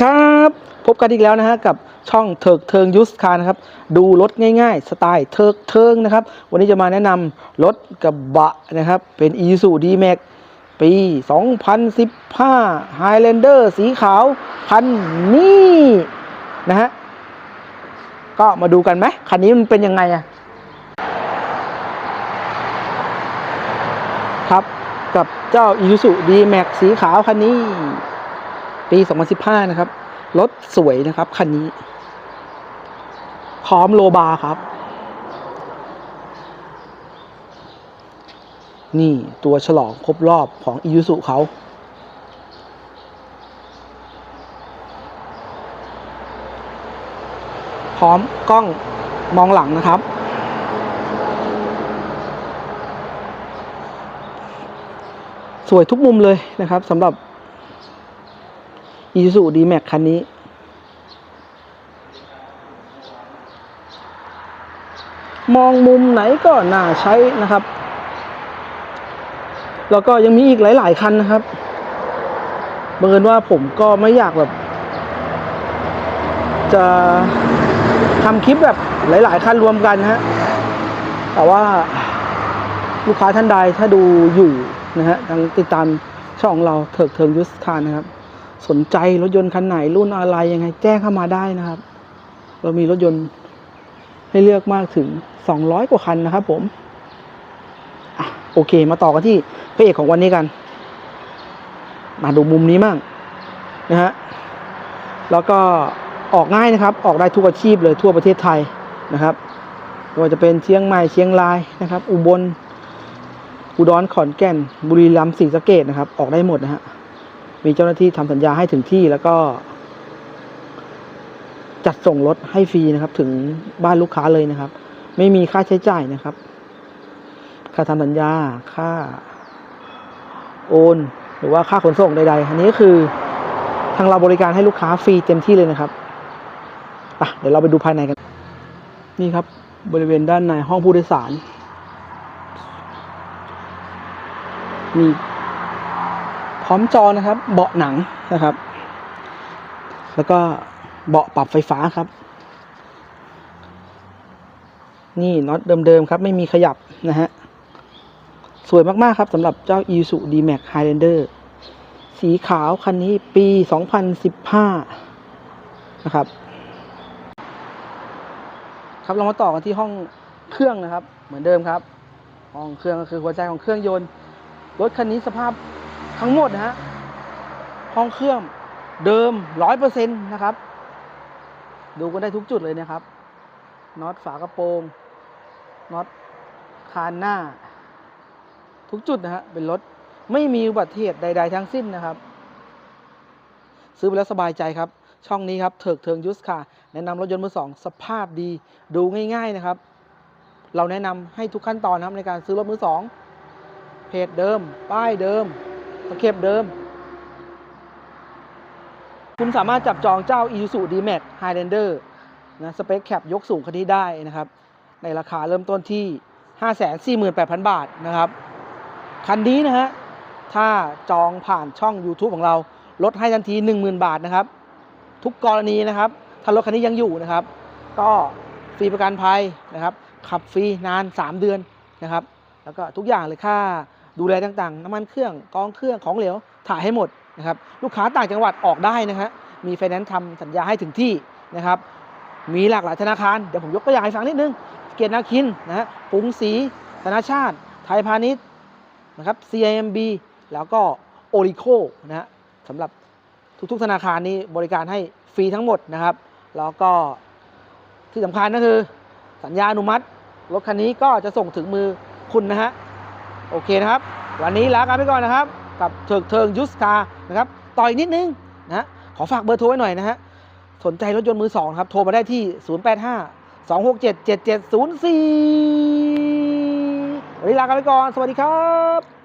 ครับ พบกันอีกแล้วนะฮะกับช่องเถิกเทิงยุสคานะครับ ดูรถง่ายๆ สไตล์เถิกเทิงนะครับ วันนี้จะมาแนะนำรถกระบะนะครับ เป็น i s u d m a x ปี 2015 Highlander สีขาวคันนี้นะฮะ ก็มาดูกันไหมคันนี้มันเป็นยังไงอะครับกับเจ้า Isuzu D-Max สีขาวคันนี้ ปี 2015 นะครับ รถสวยนะครับคันนี้ พร้อมโลบาครับ นี่ตัวฉลองครบรอบของ i ิ u ุเขาพร้อมกล้องมองหลังนะครับ สวยทุกมุมเลยนะครับสำหรับ i ิ u ดีแม็กคันนี้ มองมุมไหนก็น่าใช้นะครับ แล้วก็ยังมีอีกหลาย ๆ คันนะครับบังเอิญว่าผมก็ไม่อยากแบบ จะทำคลิปแบบหลาย ๆ คันรวมกันนะฮะ แต่ว่าลูกค้าท่านใดถ้าดูอยู่นะฮะทางติดตามช่องเราเถิกเทิงยุสคานนะครับ สนใจรถยนต์คันไหนรุ่นอะไรยังไง แจ้งเข้ามาได้นะครับ เรามีรถยนต์ให้เลือกมากถึง 200 กว่าคันนะครับ ผมอโอเค มาต่อกันที่พระเอกของวันนี้กัน มาดูมุมนี้มั่งนะฮะแล้วก็ออกง่ายนะครับ ออกได้ทุกอาชีพเลยทั่วประเทศไทยนะครับไม่ว่าจะเป็นเชียงใหม่เชียงรายนะครับ อุบลอุดรขอนแก่น บุรีรัมย์ศรีสะเกดนะครับ ออกได้หมดนะฮะ มีเจ้าหน้าที่ทำสัญญาให้ถึงที่แล้วก็ จัดส่งรถให้ฟรีนะครับ ถึงบ้านลูกค้าเลยนะครับ ไม่มีค่าใช้จ่ายนะครับ ค่าทำสัญญาค่า โอน หรือว่าค่าขนส่งใดๆ อันนี้ก็คือทางเราบริการให้ลูกค้าฟรีเต็มที่เลยนะครับไปเดี๋ยวเราไปดูภายในกัน นี่ครับ บริเวณด้านในห้องผู้โดยสาร มี พร้อมจอนะครับ เบาะหนังนะครับ แล้วก็เบาะปรับไฟฟ้าครับ นี่น็อตเดิมๆครับ ไม่มีขยับนะฮะ สวยมากๆครับสำหรับเจ้า i s u D-Max Highlander สีขาวคันนี้ปี 2015 นะครับ ครับเรามาต่อกันที่ห้องเครื่องนะครับ เหมือนเดิมครับ ห้องเครื่องก็คือหัวใจของเครื่องยนต์ รถคันนี้สภาพ ทั้งหมดนะฮะห้องเครื่องเดิมร้อยเปอร์เซ็นต์นะครับ ดูกันได้ทุกจุดเลยนะครับน็อตฝากระโปรงน็อตคานหน้า ทุกจุดนะฮะเป็นรถไม่มีอุบัติเหตุใด ๆ ทั้งสิ้นนะครับ ซื้อไปแล้วสบายใจครับ ช่องนี้ครับเถิกเทิงยุสค่ะ แนะนำรถยนต์มือสองสภาพดี ดูง่าย ๆนะครับ เราแนะนำให้ทุกขั้นตอนนะครับในการซื้อรถมือสองเพจเดิม ป้ายเดิม ตะเข็บเดิม คุณสามารถจับจองเจ้า Isuzu D-Max Highlander นะสเปคแคปยกสูงคันนี้ได้นะครับ ในราคาเริ่มต้นที่ 548,000 บาทนะครับ คันนี้นะฮะ ถ้าจองผ่านช่อง YouTube ของเราลดให้ทันที 10,000 บาทนะครับ ทุกกรณีนะครับ ถ้ารถคันนี้ยังอยู่นะครับ ก็ฟรีประกันภัยนะครับ ขับฟรีนาน 3 เดือนนะครับ แล้วก็ทุกอย่างเลยค่า ดูแลต่างๆ น้ำมันเครื่องกองเครื่องของเหลวถ่ายให้หมดนะครับลูกค้าต่างจังหวัดออกได้นะฮะมีไฟแนนซ์ทำสัญญาให้ถึงที่นะครับมีหลากหลายธนาคาร เดี๋ยวผมยกตัวอย่างให้ฟังนิดนึง เกียรตินาคินนะฮะกรุงศรีธนาชาติ ไทยพาณิชย์นะครับ CIMB แล้วก็โอริโคนะฮะสำหรับทุกๆธนาคารนี้บริการให้ฟรีทั้งหมดนะครับ แล้วก็ที่สำคัญก็คือ สัญญาอนุมัติรถคันนี้ก็จะส่งถึงมือคุณนะฮะ โอเคนะครับ วันนี้ลากันไปก่อนนะครับ กับเถิกเทิงยุสคานะครับต่อยนิดนึงนะฮะขอฝากเบอร์โทรไว้หน่อยนะฮะสนใจรถยนต์มือสองครับ โทรมาได้ที่ 085 267 7704วันนี้ลากันไปก่อน สวัสดีครับ